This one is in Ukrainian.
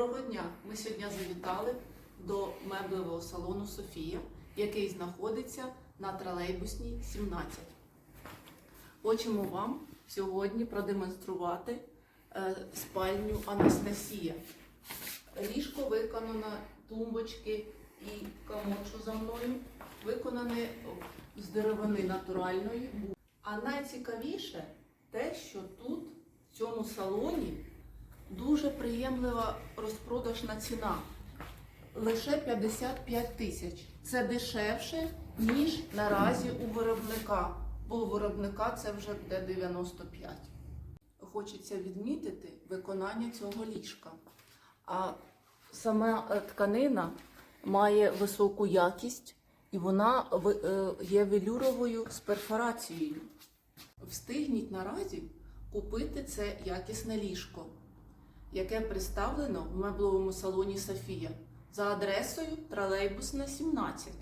Доброго дня! Ми сьогодні завітали до меблевого салону Софія, який знаходиться на тролейбусній 17. Хочемо вам сьогодні продемонструвати е, спальню Анастасія. Ліжко виконано, тумбочки і що за мною, виконані з деревини натуральної. А найцікавіше те, що тут, в цьому салоні, дуже приємлива розпродажна ціна. Лише 55 тисяч. Це дешевше, ніж наразі у виробника, бо у виробника це вже буде 95. Хочеться відмітити виконання цього ліжка. А сама е, тканина має високу якість і вона е, є велюровою з перфорацією. Встигніть наразі купити це якісне ліжко, яке представлено в мебловому салоні Софія за адресою Тролейбусна 17.